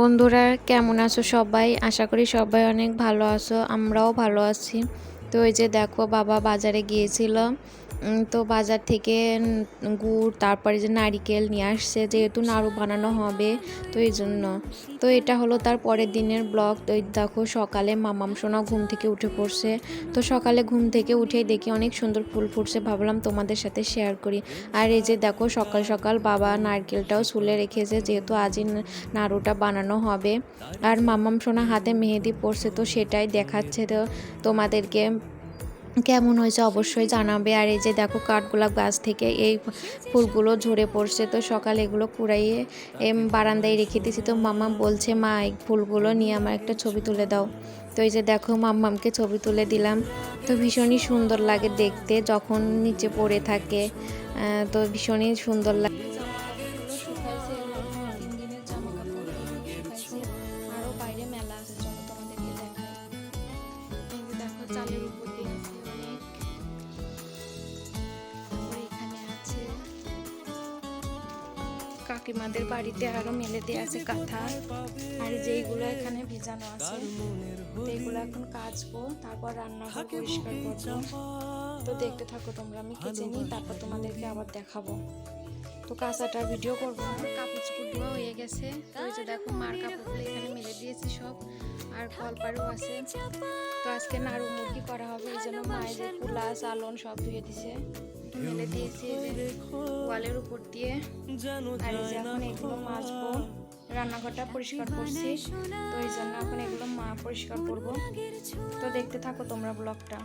বন্ধুরা, কেমন আছো সবাই? আশা করি সবাই অনেক ভালো আছো, আমরাও ভালো আছি। তো ওই যে দেখো, বাবা বাজারে গিয়েছিল। তো বাজার থেকে গুড়, তারপরে যে নারিকেল নিয়ে আসছে, যেহেতু নাড়ু বানানো হবে, তো এই জন্য। তো এটা হলো তার পরের দিনের ব্লগ। তো দেখো, সকালে মামাম সোনা ঘুম থেকে উঠে পড়ছে। তো সকালে ঘুম থেকে উঠেই দেখি অনেক সুন্দর ফুল ফুটছে, ভাবলাম তোমাদের সাথে শেয়ার করি। আর এই যে দেখো, সকাল সকাল বাবা নারকেলটাও সুলে রেখেছে, যেহেতু আজই নাড়ুটা বানানো হবে। আর মামাম সোনা হাতে মেহেদি পড়ছে তো সেটাই দেখাচ্ছে তো তোমাদেরকে। কেমন হয়েছে অবশ্যই জানাবে। আর এই যে দেখো কাঠগোলাপ গাছ থেকে এই ফুলগুলো ঝরে পড়ছে, তো সকালে এগুলো কুড়াইয়ে বারান্দায় রেখে দিয়েছি। তো মামা বলছে, মা, এই ফুলগুলো নিয়ে আমার একটা ছবি তুলে দাও। তো এই যে দেখো মাম্মামকে ছবি তুলে দিলাম। তো ভীষণই সুন্দর লাগে দেখতে, যখন নিচে পড়ে থাকে তো ভীষণই সুন্দর লাগে। কাকিমাদের বাড়িতে আরও মেলে দিয়ে আছে কাঁথা। আর যেইগুলো এখানে ভিজানো আছে এগুলো এখন কাচবো, তারপর রান্নাঘর পরিষ্কার করব। তো দেখতে থাকো তোমরা, আমি কেচে নিই, তারপর তোমাদেরকে আবার দেখাবো। তো কাঁচাটার ভিডিও করব। কাপড় চোপড় ধোয়া হয়ে গেছে। এই যে দেখো, মার কাপড়গুলো এখানে মেলে দিয়েছি সব। আর কলপারও আছে। তো আজকে নাড়ু মুরগি করা হবে। এই জন্য মায়ের যে কুলা, চালন সব ধুয়ে দিছে। মেলে দিয়েছি ওয়ালের উপর দিয়ে। আর এই যে এখন এগুলো মাজবো। রান্নাঘরটা পরিষ্কার করছি। তো এই জন্য এখন এগুলো মা পরিষ্কার করব। তো দেখতে থাকো তোমরা ব্লগটা।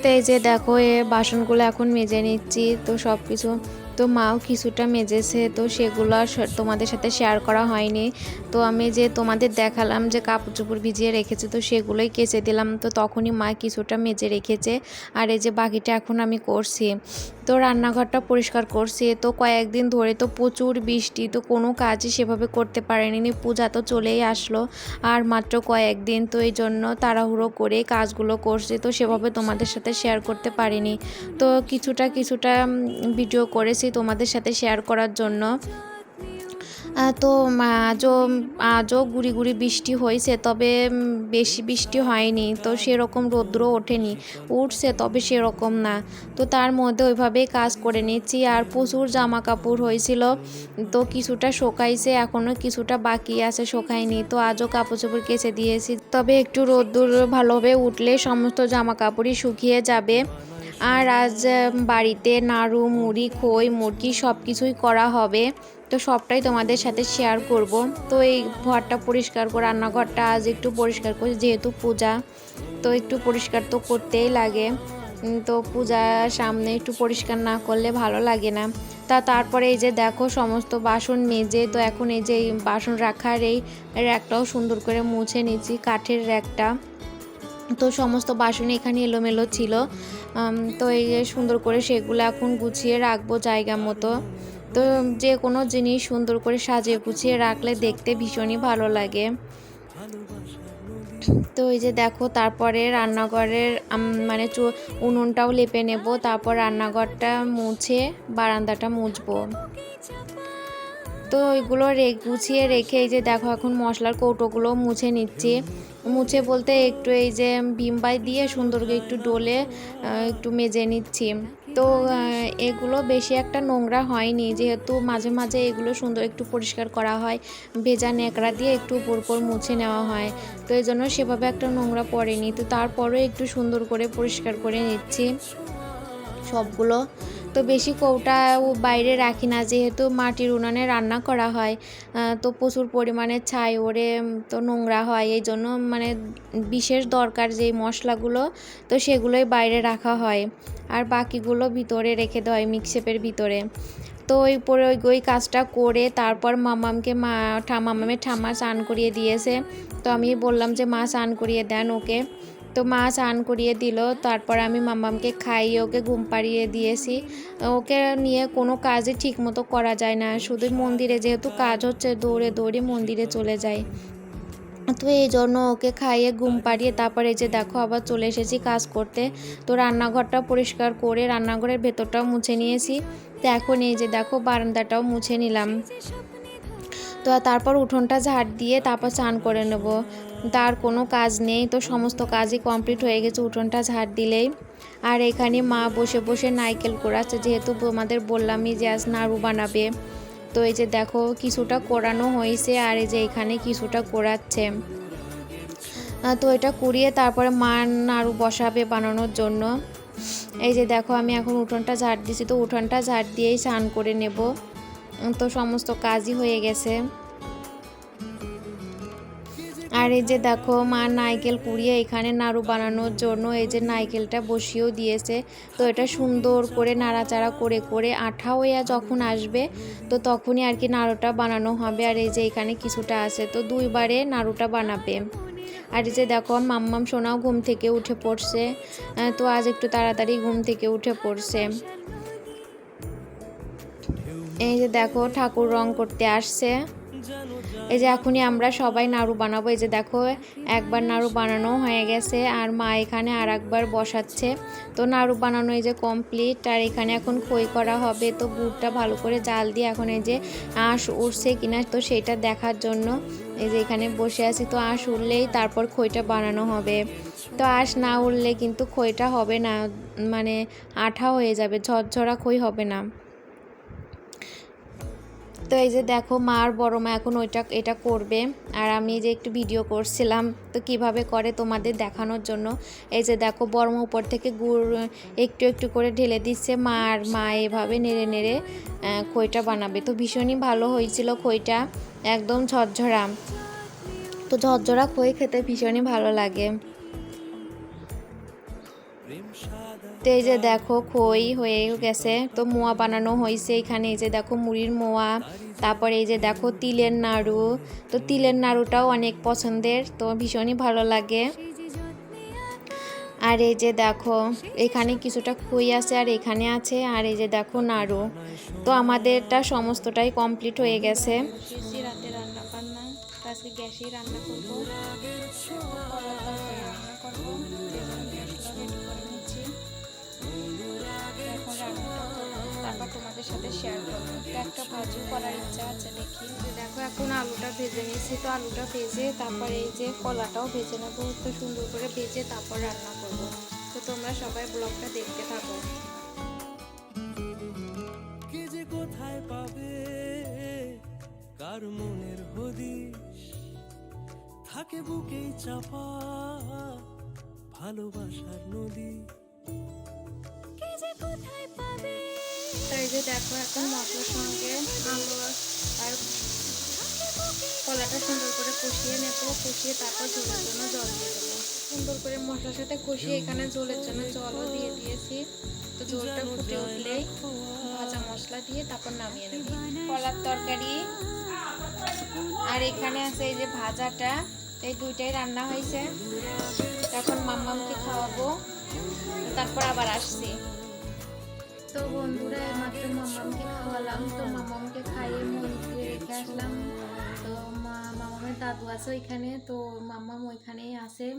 তো এই যে দেখো এ বাসনগুলো এখন মেজে নিচ্ছি তো সব কিছু তো মাও কিছুটা মেজেছে, তো সেগুলো তোমাদের সাথে শেয়ার করা হয়নি। তো আমি যে তোমাদের দেখালাম যে কাপড় চোপড় ভিজিয়ে রেখেছে, তো সেগুলোই কেচে দিলাম। তো তখনই মা কিছুটা মেজে রেখেছে, আর এই যে বাকিটা এখন আমি করছি। তো রান্নাঘরটা পরিষ্কার করছি। তো কয়েকদিন ধরে তো প্রচুর বৃষ্টি, তো কোনো কাজই সেভাবে করতে পারেনি। পূজা তো চলেই আসলো, আর মাত্র কয়েকদিন তো এই জন্য তাড়াহুড়ো করে কাজগুলো করছি, তো সেভাবে তোমাদের সাথে শেয়ার করতে পারিনি। তো কিছুটা কিছুটা ভিডিও করেছি তোমাদের সাথে শেয়ার করার জন্য। তো আজও আজও গুড়ি গুড়ি বৃষ্টি হয়েছে, তবে বেশি বৃষ্টি হয়নি। তো সেরকম রৌদ্র ওঠেনি। উঠছে, তবে সেরকম না। তো তার মধ্যে ওইভাবেই কাজ করে নিচ্ছি। আর প্রচুর জামা কাপড় হয়েছিল। তো কিছুটা শোকাইছে এখনও কিছুটা বাকি আছে শোকায়নি। তো আজও কাপড় চোপড় কেচে দিয়েছি। তবে একটু রোদ্দুর ভালোভাবে উঠলে সমস্ত জামা কাপড়ই শুকিয়ে যাবে। আর আজ বাড়িতে নাড়ু, মুড়ি, খই, মুরগি সব কিছুই করা হবে। তো সবটাই তোমাদের সাথে শেয়ার করব। তো এই ঘরটা পরিষ্কার করে, রান্নাঘরটা আজ একটু পরিষ্কার করছি যেহেতু পূজা, তো একটু পরিষ্কার তো করতেই লাগে। তো পূজার সামনে একটু পরিষ্কার না করলে ভালো লাগে না। তা তারপরে এই যে দেখো সমস্ত বাসন মেজে, তো এখন এই যে বাসন রাখার এই র্যাকটাও সুন্দর করে মুছে নিচ্ছি, কাঠের র্যাকটা। তো সমস্ত বাসন এখানে এলোমেলো ছিল। তো এই যে সুন্দর করে সেগুলো এখন গুছিয়ে রাখব জায়গা মতো। তো যে কোনো জিনিস সুন্দর করে সাজিয়ে গুছিয়ে রাখলে দেখতে ভীষণই ভালো লাগে। তো এই যে দেখো, তারপরে রান্নাঘরের মানে উনুনটাও লেপে নেব। তারপর রান্নাঘরটা মুছে বারান্দাটা মুছবো। তো রে, গুছিয়ে রেখে এই যে দেখো এখন মশলার কৌটোগুলো মুছে নিচ্ছি। মুছে বলতে একটু এই যে ভিমবাই দিয়ে সুন্দর করে একটু ডলে একটু মেজে নিচ্ছি। তো এগুলো বেশি একটা নোংরা হয়নি, যেহেতু মাঝে মাঝে এগুলো সুন্দর একটু পরিষ্কার করা হয়। ভেজা ন্যাকড়া দিয়ে একটু উপর উপর মুছে নেওয়া হয়। তো এই জন্য সেভাবে একটা নোংরা পড়েনি। তো তারপরেও একটু সুন্দর করে পরিষ্কার করে নিচ্ছি সবগুলো। তো বেশি কৌটা ও বাইরে রাখি না, যেহেতু মাটির উনানে রান্না করা হয় তো প্রচুর পরিমাণে ছাই ওরে তো নোংরা হয়, এই জন্য মানে বিশেষ দরকার যেই মশলাগুলো, তো সেগুলোই বাইরে রাখা হয়। আর বাকিগুলো ভিতরে রেখে দেওয়া হয় মিক্সেপের ভিতরে। তো ওই পরে ওই ওই কাজটা করে তারপর মামামকে মা, ঠা মামামের ঠাম্মা স্নান করিয়ে দিয়েছে। তো আমি বললাম যে মা স্নান করিয়ে দেন ওকে। তো মা স্নান করিয়ে দিল। তারপর আমি মামামকে খাইয়ে ওকে ঘুম পাড়িয়ে দিয়েছি। ওকে নিয়ে কোনো কাজই ঠিক মতো করা যায় না। শুধু মন্দিরে যেহেতু কাজ হচ্ছে, দৌড়ে দৌড়ে মন্দিরে চলে যায় তো এই জন্য ওকে খাইয়ে ঘুম পাড়িয়ে তারপরে এই যে দেখো আবার চলে এসেছি কাজ করতে। তো রান্নাঘরটা পরিষ্কার করে রান্নাঘরের ভেতরটাও মুছে নিয়েছি। তো এখন এই যে দেখো বারান্দাটাও মুছে নিলাম। তো তারপর উঠোনটা ঝাড় দিয়ে তারপর চান করে নেব। তার কোনো কাজ নেই, তো সমস্ত কাজই কমপ্লিট হয়ে গেছে, উঠোনটা ঝাড় দিলেই। আর এখানে মা বসে বসে নারকেল কোড়াচ্ছে, যেহেতু আমাদের বললামই যে আজ নাড়ু বানাবে। তো এই যে দেখো, কিছুটা কোরানো হয়েছে আর এই যে এখানে কিছুটা কোরাচ্ছে তো এটা কুড়িয়ে তারপরে মা নাড়ু বসাবে বানানোর জন্য। এই যে দেখো, আমি এখন উঠোনটা ঝাড় দিছি তো উঠোনটা ঝাড় দিয়েই স্নান করে নেব। তো সমস্ত কাজই হয়ে গেছে। আর এই যে দেখো, মা নারকেল কুড়িয়ে এখানে নাড়ু বানানোর জন্য এই যে নারকেলটা বসিয়েও দিয়েছে। তো এটা সুন্দর করে নাড়াচাড়া করে করে আঠা হইয়া যখন আসবে, তো তখনই আর কি নাড়ুটা বানানো হবে। আর এই যে এখানে কিছুটা আছে, তো দুইবারে নাড়ুটা বানাবে। আর এই যে দেখো, মাম্মাম সোনাও ঘুম থেকে উঠে পড়ছে। তো আজ একটু তাড়াতাড়ি ঘুম থেকে উঠে পড়ছে। এই যে দেখো, ঠাকুর রং করতে আসছে। এই যে এখনই আমরা সবাই নাড়ু বানাবো। এই যে দেখো, একবার নাড়ু বানানো হয়ে গেছে আর মা এখানে আর একবার বসাচ্ছে। তো নাড়ু বানানো এই যে কমপ্লিট আর এখানে এখন খই করা হবে। তো গুড়টা ভালো করে জাল দিয়ে এখন এই যে আঁশ উঠছে কিনা তো সেটা দেখার জন্য এই যে এখানে বসে আছি। তো আঁশ উঠলেই তারপর খইটা বানানো হবে। তো আঁশ না উঠলে কিন্তু খইটা হবে না মানে আঠা হয়ে যাবে, ঝরঝরা খই হবে না। তো এই যে দেখো মা আর বড় মা এখন ওইটা, এটা করবে। আর আমি যে একটু ভিডিও করছিলাম, তো কীভাবে করে তোমাদের দেখানোর জন্য। এই যে দেখো বড় মা উপর থেকে গুড় একটু একটু করে ঢেলে দিচ্ছে মা আর মা এভাবে নেড়ে নেড়ে খইটা বানাবে। তো ভীষণই ভালো হয়েছিল খইটা, একদম ঝরঝরা। তো ঝরঝরা খই খেতে ভীষণই ভালো লাগে। তো এই যে দেখো খই হয়ে গেছে, তো মোয়া বানানো হয়েছে এখানে। এই যে দেখো মুড়ির মোয়া, তারপরে এই যে দেখো তিলের নাড়ু। তো তিলের নাড়ুটাও অনেক পছন্দের, তো ভীষণই ভালো লাগে। আর এই যে দেখো, এখানে কিছুটা খই আছে আর এখানে আছে, আর এই যে দেখো নাড়ু। তো আমাদেরটা সমস্তটাই কমপ্লিট হয়ে গেছে। রাতে রান্না বান্না রান্না করব। ভাজি করার ইচ্ছা আছে দেখি। যে দেখো এখন আলুটা ভেজে নিয়েছি। তো আলুটা ভেজে তারপরে এই যে কলাটাও ভেজে নেব। তো সুন্দর করে ভেজে তারপর রান্না করব। তো তোমরা সবাই ব্লগটা দেখতে থাকো। কে যে কোথায় পাবে? কার মনের হদিশ? থাকে বুকেই চাপা ভালোবাসার নদী। তো এই যে দেখো এখন মশলার সঙ্গে আলু আর কলাটা সুন্দর করে কষিয়ে নেব। কষিয়ে তারপর ঝোলের জন্য জল দিয়ে দেবো। সুন্দর করে মশলার সাথে কষিয়ে এখানে ঝোলের জন্য জলও দিয়ে দিয়েছি। তো ঝোলটা ফুটে উঠলেই ভাজা মশলা দিয়ে তারপর নামিয়ে নেব। কলার তরকারি। আর এখানে আছে এই যে ভাজাটা। এই দুইটাই রান্না হয়েছে। এখন মাম্মামকে খাওয়াবো। তারপর আবার আসছি। তো বন্ধুরা মাত্র মামামকে খাওয়ালাম। তো মামামকে খাইয়ে মন্দিরে রেখে আসলাম। তো মামামের দাদু আছে ওইখানে, তো মামাম ওইখানেই আছে।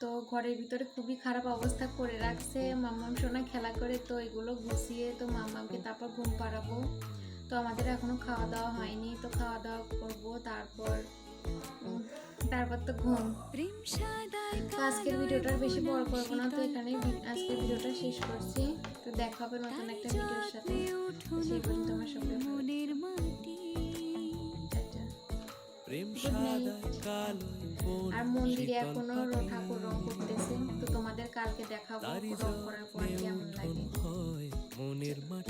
তো ঘরের ভিতরে খুবই খারাপ অবস্থা করে রাখছে। মামাম সোনা খেলা করে তো এগুলো গুছিয়ে তো মামামকে তারপর ঘুম পাড়াবো। তো আমাদের এখনও খাওয়া দাওয়া হয়নি, তো খাওয়া দাওয়া করব, তারপর তারপর তো ঘুম। আজকের ভিডিওটা বেশি বড় করব না, তো এখানেই ভি- আজকের ভিডিওটা শেষ করছি। তো দেখা হবে নতুন একটা ভিডিওর সাথে। সেই পর্যন্ত আমার সবাই মনের মাটি। প্রেম সাদায় কালো আর মন্দিরে এখনও ঠাকুর রং করতেছে তো তোমাদের কালকে দেখাবো রং করার পর কেমন লাগে। মনের মাটি।